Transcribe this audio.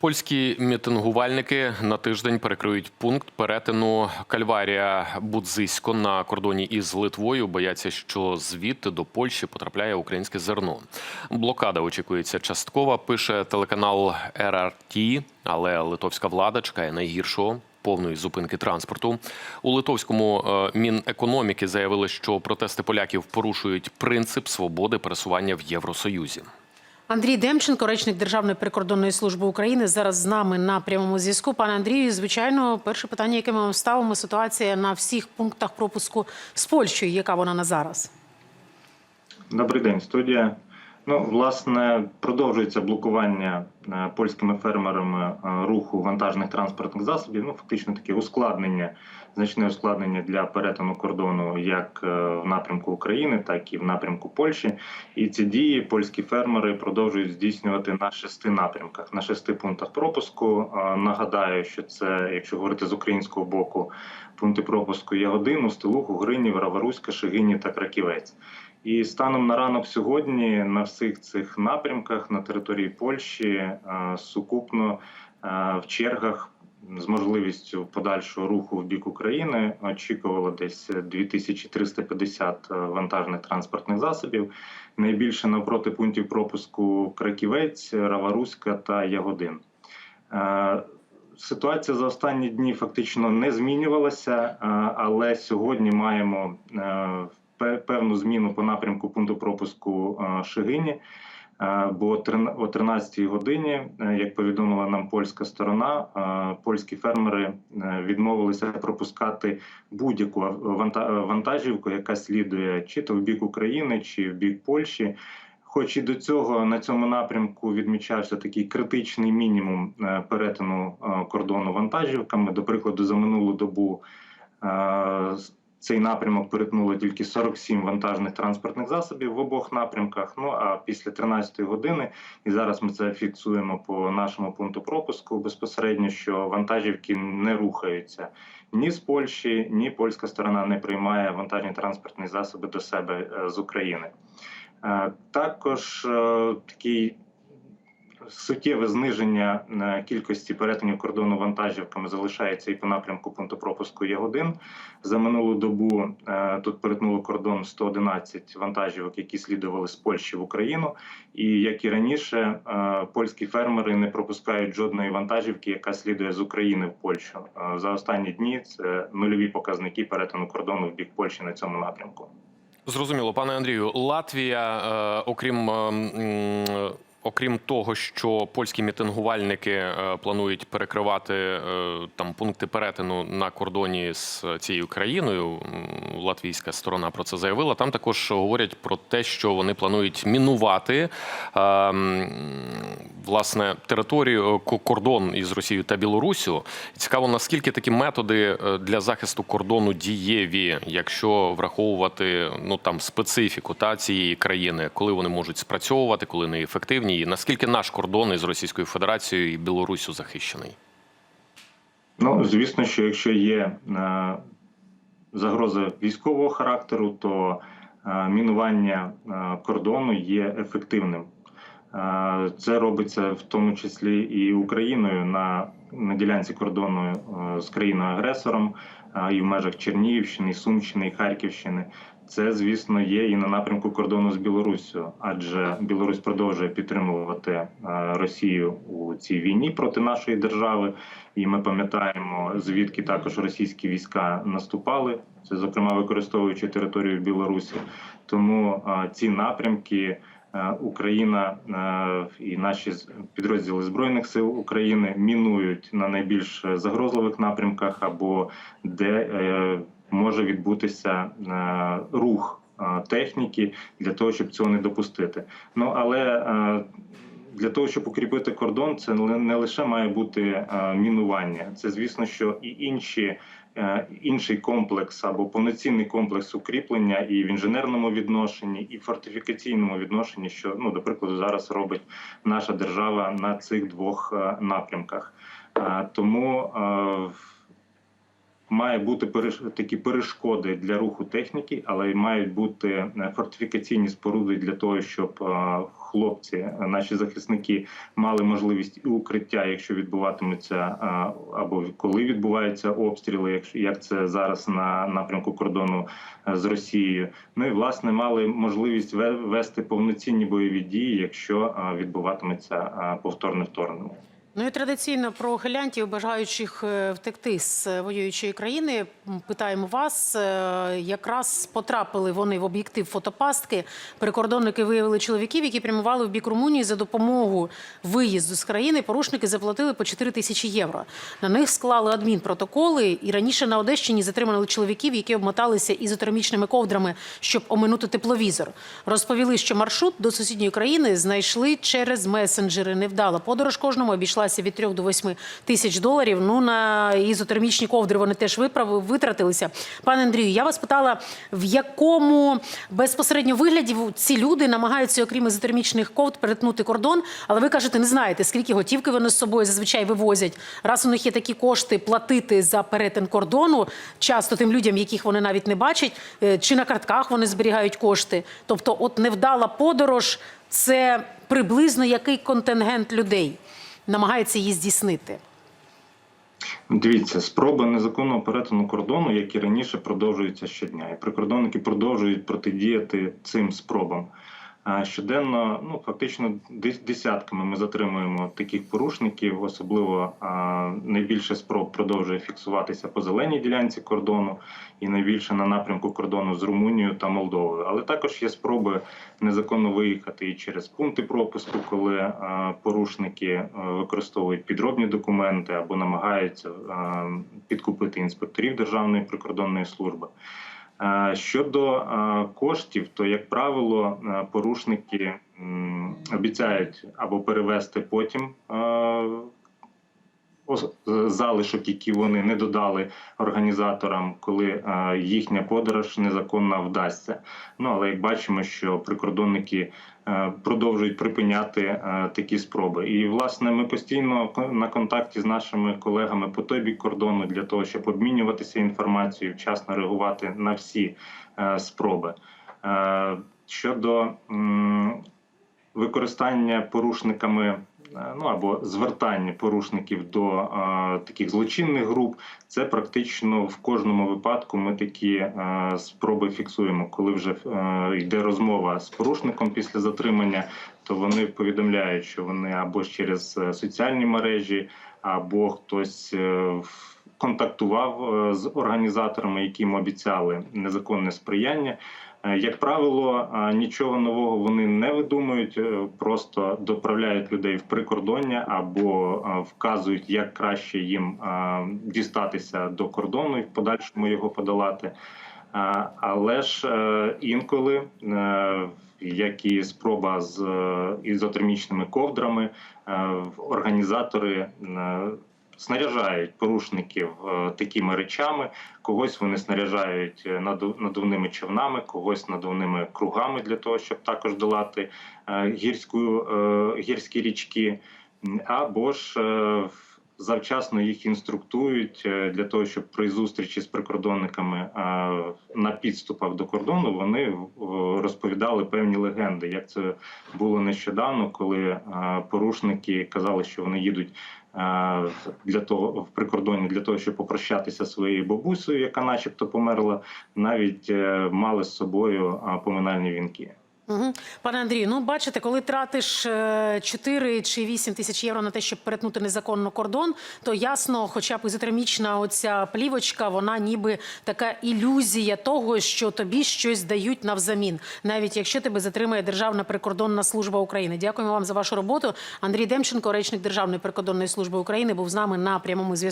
Польські мітингувальники на тиждень перекриють пункт перетину Кальварія Будзисько на кордоні із Литвою. Бояться, що звідти до Польщі потрапляє українське зерно. Блокада очікується часткова. Пише телеканал РРТ, але литовська влада чекає найгіршого. Повної зупинки транспорту у литовському е, мінекономіки заявили, що протести поляків порушують принцип свободи пересування в Євросоюзі. Андрій Демченко, речник Державної прикордонної служби України, зараз з нами на прямому зв'язку. Пане Андрію, звичайно, перше питання, яке ми вам ставимо, ситуація на всіх пунктах пропуску з Польщею. Яка вона на зараз? Добрий день, студія. Ну, власне, продовжується блокування е, польськими фермерами е, руху вантажних транспортних засобів. Ну, фактично таке ускладнення, значне ускладнення для перетину кордону як е, в напрямку України, так і в напрямку Польщі. І ці дії польські фермери продовжують здійснювати на шести напрямках, на шести пунктах пропуску. Нагадаю, що це, якщо говорити з українського боку, пункти пропуску Ягодин, Стилуху, Гринів, Раваруська, Шигині та Краківець. І станом на ранок сьогодні на всіх цих напрямках на території Польщі е, сукупно е, в чергах з можливістю подальшого руху в бік України очікувало десь 2350 вантажних транспортних засобів. Найбільше навпроти пунктів пропуску Краківець, Раваруська та Ягодин. Е, Ситуація за останні дні фактично не змінювалася, е, але сьогодні маємо е, певну зміну по напрямку пункту пропуску Шигині. Бо о 13-й годині, е, як повідомила нам польська сторона, польські фермери е, відмовилися пропускати будь-яку ванта- вантажівку, яка слідує чи то в бік України, чи в бік Польщі. Хоч і до цього на цьому напрямку відмічався такий критичний мінімум е, перетину кордону вантажівками. До прикладу, за минулу добу цей напрямок перетнуло тільки 47 вантажних транспортних засобів в обох напрямках. Ну а після 13-ї години, і зараз ми це фіксуємо по нашому пункту пропуску безпосередньо, що вантажівки не рухаються ні з Польщі, ні польська сторона не приймає вантажні транспортні засоби до себе е, з України. Е, Також е, такий суттєве зниження е, кількості перетинів кордону вантажівками залишається і по напрямку пункту пропуску Ягодин. За минулу добу е, тут перетнуло кордон 111 вантажівок, які слідували з Польщі в Україну. І як і раніше, е, польські фермери не пропускають жодної вантажівки, яка слідує з України в Польщу. За останні дні це нульові показники перетину кордону в бік Польщі на цьому напрямку. Зрозуміло, пане Андрію. Латвія, окрім. Окрім того, що польські мітингувальники е, планують перекривати е, там пункти перетину на кордоні з цією країною, латвійська сторона про це заявила. Там також говорять про те, що вони планують мінувати е, м, власне територію е, кордон із Росією та Білоруссю. Цікаво, наскільки такі методи е, для захисту кордону дієві, якщо враховувати ну там специфіку та цієї країни, коли вони можуть спрацьовувати, коли не ефективні, і наскільки наш кордон із Російською Федерацією і Білоруссю захищений? Ну, звісно, що якщо є е, загроза військового характеру, то мінування кордону є ефективним. Це робиться в тому числі і Україною на, на ділянці кордону е, з країною-агресором і в межах Чернігівщини, Сумщини і Харківщини. Це, звісно, є і на напрямку кордону з Білоруссю, адже Білорусь продовжує підтримувати е, Росію у цій війні проти нашої держави. І ми пам'ятаємо, звідки також російські війська наступали. Це зокрема використовуючи територію Білорусі. Тому е, ці напрямки Україна е, і наші підрозділи збройних сил України мінують на найбільш загрозливих напрямках або де е, може відбутися е, рух е, техніки для того, щоб цього не допустити. Ну але е, для того, щоб укріпити кордон, це не лише має бути е, мінування, це звісно, що і інші. Е, Інший комплекс або повноцінний комплекс укріплення і в інженерному відношенні, і в фортифікаційному відношенні, що ну до прикладу зараз робить наша держава на цих двох е, напрямках. Е, Тому е, має бути такі перешкоди для руху техніки, але й мають бути е, фортифікаційні споруди для того, щоб е, хлопці, е, наші захисники, мали можливість і укриття, якщо відбуватимуться або коли відбуваються обстріли, як це зараз на напрямку кордону з Росією. Ну і власне мали можливість ве- вести повноцінні бойові дії, якщо відбуватиметься повторне вторгнення. Ну і традиційно про ухилянтів, бажаючих е, втекти з е, воюючої країни. Питаємо вас. Е, Якраз потрапили вони в об'єктив фотопастки. Прикордонники виявили чоловіків, які прямували в бік Румунії за допомогу виїзду з країни. Порушники заплатили по 4 тисячі євро. На них склали адмінпротоколи. І раніше на Одещині затримали чоловіків, які обмоталися ізотермічними ковдрами, щоб оминути тепловізор. Розповіли, що маршрут до сусідньої країни знайшли через месенджери. Невдала подорож кожному обійшлася від 3 до 8 тисяч доларів. Ну на ізотермічні ковдри вони теж витратилися. Пане Андрію, я вас питала, в якому безпосередньо вигляді ці люди намагаються, окрім ізотермічних ковд, перетнути кордон. Але ви кажете, не знаєте, скільки готівки вони з собою зазвичай вивозять. Раз у них є такі кошти платити за перетин кордону, часто тим людям, яких вони навіть не бачать, е, чи на картках вони зберігають кошти. Тобто, от невдала подорож це приблизно який контингент людей намагається її здійснити. Дивіться, спроби незаконного перетину кордону, як і раніше, продовжуються щодня, і прикордонники продовжують протидіяти цим спробам. Щоденно, ну фактично, дес- десятками ми затримуємо таких порушників. Особливо найбільше спроб продовжує фіксуватися по зеленій ділянці кордону, і найбільше на напрямку кордону з Румунією та Молдовою. Але також є спроби незаконно виїхати і через пункти пропуску, коли порушники е, використовують підробні документи або намагаються підкупити інспекторів Державної прикордонної служби. Е, Щодо е, коштів, то як правило е, порушники обіцяють або перевести потім залишок, які вони не додали організаторам, коли е, їхня подорож незаконна вдасться. Ну але як бачимо, що прикордонники е, продовжують припиняти е, такі спроби. І власне ми постійно на контакті з нашими колегами по той бік кордону для того, щоб обмінюватися інформацією, вчасно реагувати на всі е, спроби. Е, Щодо використання порушниками е, ну або звертання порушників до е, таких злочинних груп, це практично в кожному випадку. Ми такі е, спроби фіксуємо. Коли вже е, йде розмова з порушником після затримання, то вони повідомляють, що вони або через е, соціальні мережі, або хтось. е, в- Контактував е, з організаторами, які яким обіцяли незаконне сприяння. Е, Як правило, е, нічого нового вони не видумують, е, просто доправляють людей в прикордоння або вказують, як краще їм дістатися до кордону і в подальшому його подолати. Але ж інколи, як і спроба з ізотермічними ковдрами, організатори снаряжають порушників е, такими речами. Когось вони снаряжають е, надувними човнами, когось надувними кругами для того, щоб також долати е, гірську, гірські річки, або ж завчасно їх інструктують е, для того, щоб при зустрічі з прикордонниками е, на підступах до кордону вони е, розповідали певні легенди. Як це було нещодавно, коли порушники казали, що вони їдуть для того в прикордонні для того, щоб попрощатися своєю бабусею, яка, начебто, померла, навіть мали з собою поминальні вінки. Пане Андрію, ну бачите, коли тратиш е, 4 чи 8 тисяч євро на те, щоб перетнути незаконно кордон, то ясно, хоча б ізотермічна оця плівочка, вона ніби така ілюзія того, що тобі щось дають навзамін, навіть якщо тебе затримає Державна прикордонна служба України. Дякуємо вам за вашу роботу. Андрій Демченко, речник Державної прикордонної служби України, був з нами на прямому зв'язку.